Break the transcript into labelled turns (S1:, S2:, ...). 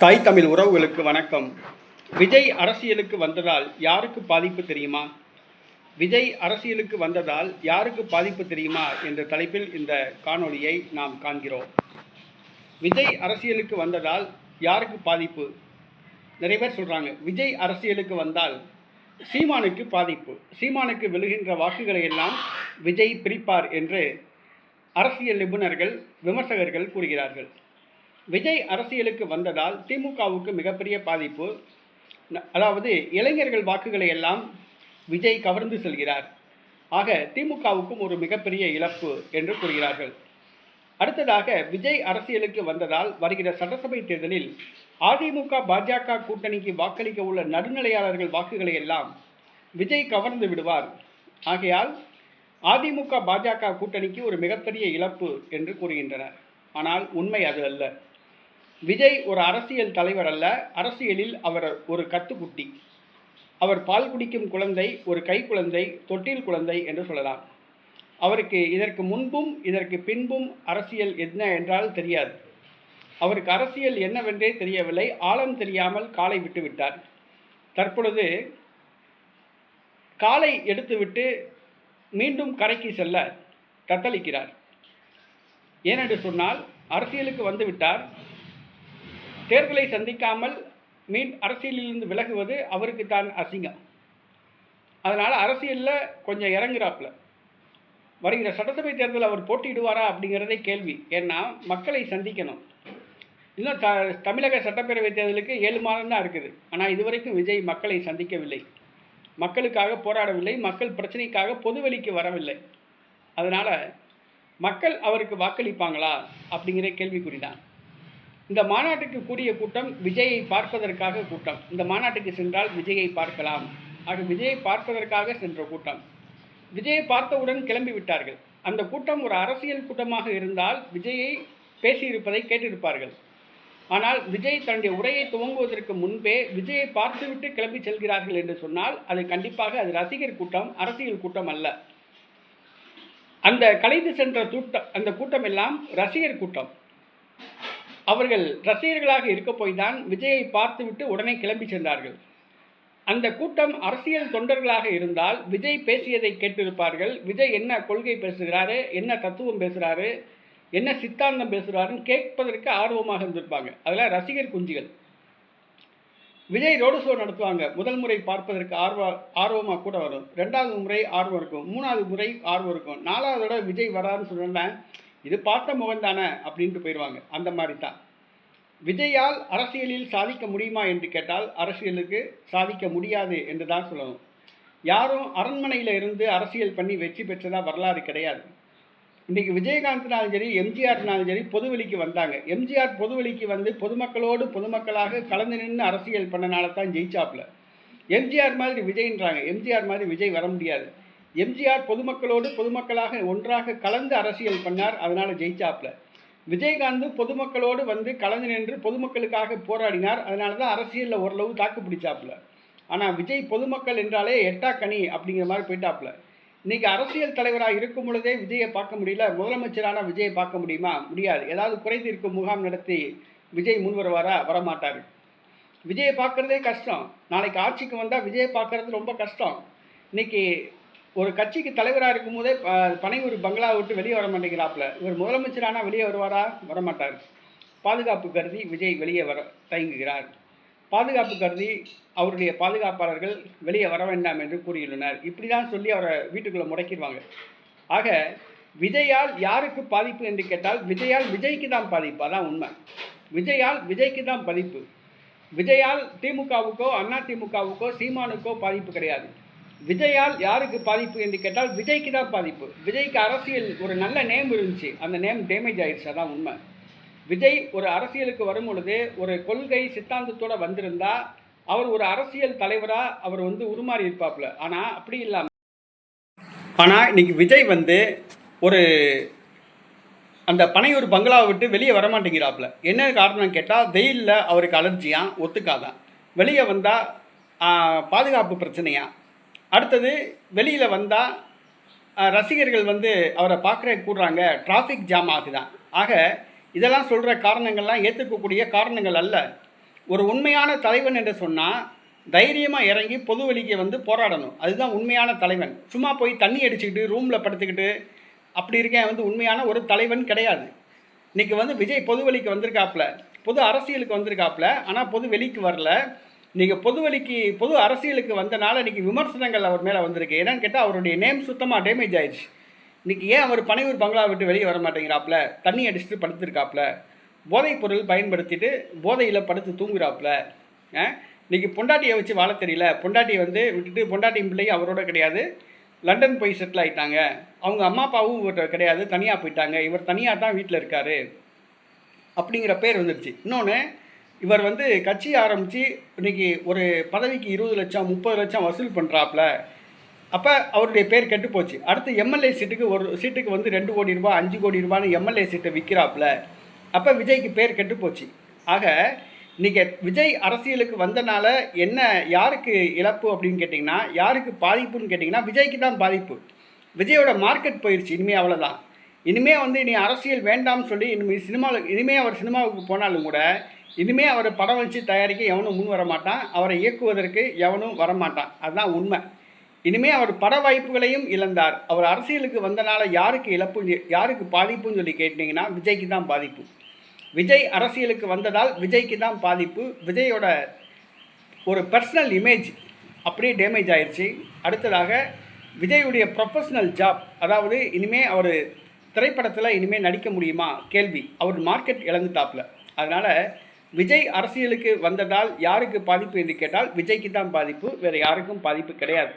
S1: தாய் தமிழ் உறவுகளுக்கு வணக்கம். விஜய் அரசியலுக்கு வந்ததால் யாருக்கு பாதிப்பு தெரியுமா? விஜய் அரசியலுக்கு வந்ததால் யாருக்கு பாதிப்பு தெரியுமா என்ற தலைப்பில் இந்த காணொளியை நாம் காண்கிறோம். விஜய் அரசியலுக்கு வந்ததால் யாருக்கு பாதிப்பு? நிறைய பேர் சொல்கிறாங்க விஜய் அரசியலுக்கு வந்தால் சீமானுக்கு பாதிப்பு. சீமானுக்கு விழுகின்ற வாக்குகளை எல்லாம் விஜய் பிரிப்பார் என்று அரசியல் நிபுணர்கள் விமர்சகர்கள் கூறுகிறார்கள். விஜய் அரசியலுக்கு வந்ததால் திமுகவுக்கு மிகப்பெரிய பாதிப்பு. அதாவது இளைஞர்கள் வாக்குகளை எல்லாம் விஜய் கவர்ந்து செல்கிறார். ஆக திமுகவுக்கும் ஒரு மிகப்பெரிய இழப்பு என்று கூறுகிறார்கள். அடுத்ததாக விஜய் அரசியலுக்கு வந்ததால் வருகிற சட்டசபை தேர்தலில் அதிமுக பாஜக கூட்டணிக்கு வாக்களிக்க உள்ள நடுநிலையாளர்கள் வாக்குகளை எல்லாம் விஜய் கவர்ந்து விடுவார். ஆகையால் அதிமுக பாஜக கூட்டணிக்கு ஒரு மிகப்பெரிய இழப்பு என்று கூறுகின்றனர். ஆனால் உண்மை அது அல்ல. விஜய் ஒரு அரசியல் தலைவர் அல்ல அரசியலில் அவர் ஒரு கத்துக்குட்டி அவர் பால் குடிக்கும் குழந்தை ஒரு கை குழந்தை தொட்டில் குழந்தை என்று சொல்லலாம். அவருக்கு இதற்கு முன்பும் இதற்கு பின்பும் அரசியல் என்ன என்றால் தெரியாது. அவருக்கு அரசியல் என்னவென்றே தெரியவில்லை ஆழம் தெரியாமல் காலை விட்டுவிட்டார் தற்பொழுது காலை எடுத்துவிட்டு மீண்டும் கரைக்கு செல்ல தத்தளிக்கிறார். ஏனென்று சொன்னால் அரசியலுக்கு வந்துவிட்டார் தேர்தலை சந்திக்காமல் மீன் அரசியலிலிருந்து விலகுவது அவருக்கு தான் அசிங்கம். அதனால் அரசியலில் கொஞ்சம் இறங்குறாப்புல. வருகிற சட்டசபை தேர்தல் அவர் போட்டியிடுவாரா அப்படிங்கிறதே கேள்வி. ஏன்னா மக்களை சந்திக்கணும். இன்னும் த தமிழக சட்டப்பேரவை தேர்தலுக்கு ஏழு மாதம் தான் இருக்குது. ஆனால் இதுவரைக்கும் விஜய் மக்களை சந்திக்கவில்லை. மக்களுக்காக போராடவில்லை. மக்கள் பிரச்சனைக்காக பொதுவெளிக்கு வரவில்லை. அதனால் மக்கள் அவருக்கு வாக்களிப்பாங்களா அப்படிங்கிற கேள்விக்குறி தான் இந்த மாநாட்டுக்கு கூடிய கூட்டம் விஜயை பார்ப்பதற்காக கூட்டம். இந்த மாநாட்டுக்கு சென்றால் விஜயை பார்க்கலாம். ஆக விஜயை பார்ப்பதற்காக சென்ற கூட்டம். விஜயை பார்த்தவுடன் கிளம்பி விட்டார்கள். அந்த கூட்டம் ஒரு அரசியல் கூட்டமாக இருந்தால் விஜயை பேசியிருப்பதை கேட்டிருப்பார்கள். ஆனால் விஜய் தன்னுடைய உரையை துவங்குவதற்கு முன்பே விஜயை பார்த்துவிட்டு கிளம்பி செல்கிறார்கள் என்று சொன்னால் அது கண்டிப்பாக அது ரசிகர் கூட்டம் அரசியல் கூட்டம் அல்ல. அந்த கலைந்து சென்ற கூட்டம் அந்த கூட்டம் எல்லாம் ரசிகர் கூட்டம். அவர்கள் ரசிகர்களாக இருக்க போய் தான் விஜயை பார்த்துவிட்டு உடனே கிளம்பி சென்றார்கள். அந்த கூட்டம் அரசியல் தொண்டர்களாக இருந்தால் விஜய் பேசியதை கேட்டிருப்பார்கள். விஜய் என்ன கொள்கை பேசுகிறாரு? என்ன தத்துவம் பேசுகிறாரு? என்ன சித்தாந்தம் பேசுகிறாருன்னு கேட்பதற்கு ஆர்வமாக இருந்திருப்பாங்க. அதில் ரசிகர் குஞ்சுகள். விஜய் ரோடு ஷோ நடத்துவாங்க. முதல் முறை பார்ப்பதற்கு ஆர்வ ஆர்வமாக கூட வரும். ரெண்டாவது முறை ஆர்வம் இருக்கும். மூணாவது முறை ஆர்வம் இருக்கும். நாலாவது தடவை விஜய் வராருன்னு சொன்னேன். இது பார்த்த முகம் தானே அப்படின்ட்டு போயிடுவாங்க. அந்த மாதிரி தான் விஜயால் அரசியலில் சாதிக்க முடியுமா என்று கேட்டால் அரசியலுக்கு சாதிக்க முடியாது என்று தான் சொல்லணும். யாரும் அரண்மனையில் இருந்து அரசியல் பண்ணி வெற்றி பெற்றதாக வரலாறு கிடையாது. இன்றைக்கி விஜயகாந்த்னாலும் சரி எம்ஜிஆர்னாலும் சரி பொதுவெளிக்கு வந்தாங்க. எம்ஜிஆர் பொதுவெளிக்கு வந்து பொதுமக்களோடு பொதுமக்களாக கலந்து நின்று அரசியல் பண்ணனால தான் ஜெயிச்சாப்புல. எம்ஜிஆர் மாதிரி விஜய்ன்றாங்க. எம்ஜிஆர் மாதிரி விஜய் வர முடியாது. எம்ஜிஆர் பொதுமக்களோடு பொதுமக்களாக ஒன்றாக கலந்து அரசியல் பண்ணார். அதனால் ஜெயிச்சாப்ல விஜயகாந்தும் பொதுமக்களோடு வந்து கலந்து நின்று பொதுமக்களுக்காக போராடினார். அதனால தான் அரசியலில் ஓரளவு தாக்கு பிடிச்சாப்புல. ஆனால் விஜய் பொதுமக்கள் என்றாலே எட்டா கனி அப்படிங்கிற மாதிரி போயிட்டாப்புல. இன்னைக்கு அரசியல் தலைவராக இருக்கும் பொழுதே விஜயை பார்க்க முடியல. முதலமைச்சரான விஜயை பார்க்க முடியுமா? முடியாது. ஏதாவது குறைந்து இருக்கும் முகாம் நடத்தி விஜய் முன் வருவாரா? வரமாட்டார். விஜயை பார்க்குறதே கஷ்டம். நாளைக்கு ஆட்சிக்கு வந்தால் விஜயை பார்க்குறது ரொம்ப கஷ்டம். இன்னைக்கு ஒரு கட்சிக்கு தலைவராக இருக்கும்போதே ப- பனையூர் பங்களா விட்டு வெளியே வர மாட்டேங்கிறாப்புல. இவர் முதலமைச்சரானா வெளியே வருவாரா? வரமாட்டார். பாதுகாப்பு கருதி விஜய் வெளியே வர தயங்குகிறார். பாதுகாப்பு கருதி அவருடைய பாதுகாப்பாளர்கள் வெளியே வர வேண்டாம் என்று கூறியுள்ளனர். இப்படி தான் சொல்லி அவரை வீட்டுக்குள்ளே முடக்கிடுவாங்க. ஆக விஜயால் யாருக்கு பாதிப்பு என்று கேட்டால் விஜயால் விஜய்க்கு தான் பாதிப்பு. அதான் உண்மை. விஜயால் விஜய்க்கு தான் பாதிப்பு. விஜயால் திமுகவுக்கோ அண்ணா திமுகவுக்கோ சீமானுக்கோ பாதிப்பு கிடையாது. விஜயால் யாருக்கு பாதிப்பு என்று கேட்டால் விஜய்க்கு தான் பாதிப்பு. விஜய்க்கு அரசியல் ஒரு நல்ல நேம் இருந்துச்சு. அந்த நேம் டேமேஜ் ஆயிடுச்சு அதான் உண்மை. விஜய் ஒரு அரசியலுக்கு வரும் பொழுது ஒரு கொள்கை சித்தாந்தத்தோடு வந்திருந்தா அவர் ஒரு அரசியல் தலைவராக அவர் வந்து உருமாறி இருப்பாப்புல. ஆனால் அப்படி இல்லாமல் ஆனால் இன்னைக்கு விஜய் வந்து ஒரு அந்த பனையூர் பங்களாவை விட்டு வெளியே வரமாட்டேங்கிறாப்புல. என்ன காரணம் கேட்டால் வெயிலில் அவருக்கு அலர்ஜியாக ஒத்துக்காதான். வெளியே வந்தால் பாதுகாப்பு பிரச்சனையாக அடுத்தது வெளியில் வந்தால் ரசிகர்கள் வந்து அவரை பார்க்குற கூடுறாங்க. டிராஃபிக் ஜாம் ஆகுதான் ஆக இதெல்லாம் சொல்கிற காரணங்கள்லாம் ஏற்றுக்கக்கூடிய காரணங்கள் அல்ல. ஒரு உண்மையான தலைவன் என்று சொன்னால் தைரியமாக இறங்கி பொது வழிக்கு வந்து போராடணும். அதுதான் உண்மையான தலைவன். சும்மா போய் தண்ணி அடிச்சுக்கிட்டு ரூமில் படுத்துக்கிட்டு அப்படி இருக்கேன் வந்து உண்மையான ஒரு தலைவன் கிடையாது. இன்னைக்கு வந்து விஜய் பொது வழிக்கு வந்திருக்காப்புல. பொது அரசியலுக்கு வந்திருக்காப்புல. ஆனால் பொது வெளிக்கு வரல. நீங்கள் பொது வழிக்கு பொது அரசியலுக்கு வந்தனால இன்றைக்கி விமர்சனங்கள் அவர் மேலே வந்திருக்கு. என்னன்னு கேட்டால் அவருடைய நேம் சுத்தமாக டேமேஜ் ஆயிடுச்சு. இன்றைக்கி ஏன் அவர் பனையூர் பங்களா விட்டு வெளியே வர மாட்டேங்கிறாப்புல தண்ணி அடிச்சுட்டு படுத்திருக்காப்புல போதைப் பொருள் பயன்படுத்திட்டு போதையில் படுத்து தூங்குறாப்புல ஆ? இன்னைக்கு பொண்டாட்டியை வச்சு வாழ தெரியல. பொண்டாட்டியை வந்து விட்டுட்டு பொண்டாட்டியும் பிள்ளையும் அவரோட கிடையாது. லண்டன் போய் செட்டில் ஆகிட்டாங்க அவங்க அம்மா அப்பாவும் இவர்கிட்ட கிடையாது. தனியாக போயிட்டாங்க. இவர் தனியாக தான் வீட்டில் இருக்கார். அப்படிங்கிற பேர் வந்துருச்சு. இன்னொன்று இவர் வந்து கட்சி ஆரம்பித்து இன்னைக்கு ஒரு பதவிக்கு இருபது லட்சம் முப்பது லட்சம் வசூல் பண்ணுறாப்புல அப்போ அவருடைய பேர் கெட்டு போச்சு. அடுத்து எம்எல்ஏ சீட்டுக்கு ஒரு சீட்டுக்கு வந்து ரெண்டு கோடி ரூபாய் அஞ்சு கோடி ரூபான்னு எம்எல்ஏ சீட்டை விற்கிறாப்புல அப்போ விஜய்க்கு பேர் கெட்டு போச்சு. ஆக இன்றைக்கி விஜய் அரசியலுக்கு வந்தனால என்ன யாருக்கு இழப்பு அப்படின்னு கேட்டிங்கன்னா யாருக்கு பாதிப்புன்னு கேட்டிங்கன்னா விஜய்க்கு தான் பாதிப்பு. விஜயோட மார்க்கெட் போயிடுச்சு இனிமேல் அவ்வளோதான் இனிமேல் வந்து இனி அரசியல் வேண்டாம்னு சொல்லி இனிமேல் சினிமாவில் இனிமேல் அவர் சினிமாவுக்கு போனாலும் கூட இனிமே அவர் படம் வச்சு தயாரிக்க எவனும் முன் வர மாட்டான் அவரை இயக்குவதற்கு எவனும் வரமாட்டான். அதுதான் உண்மை. இனிமே அவர் பட வாய்ப்புகளையும் இழந்தார். அவர் அரசியலுக்கு வந்தனால யாருக்கு இழப்பு யாருக்கு பாதிப்புன்னு சொல்லி கேட்டிங்கன்னா விஜய்க்கு தான் பாதிப்பு. விஜய் அரசியலுக்கு வந்ததால் விஜய்க்கு தான் பாதிப்பு. விஜயோட ஒரு பர்சனல் இமேஜ் அப்படியே டேமேஜ் ஆயிடுச்சு அடுத்ததாக விஜயுடைய ப்ரொஃபஷ்னல் ஜாப் அதாவது இனிமேல் அவர் திரைப்படத்தில் இனிமேல் நடிக்க முடியுமா? கேள்வி. அவர் மார்க்கெட் இழந்துட்டாப்பில். அதனால் விஜய் அரசியலுக்கு வந்ததால் யாருக்கு பாதிப்பு என்று கேட்டால் விஜய்க்கு தான் பாதிப்பு வேறு யாருக்கும் பாதிப்பு கிடையாது.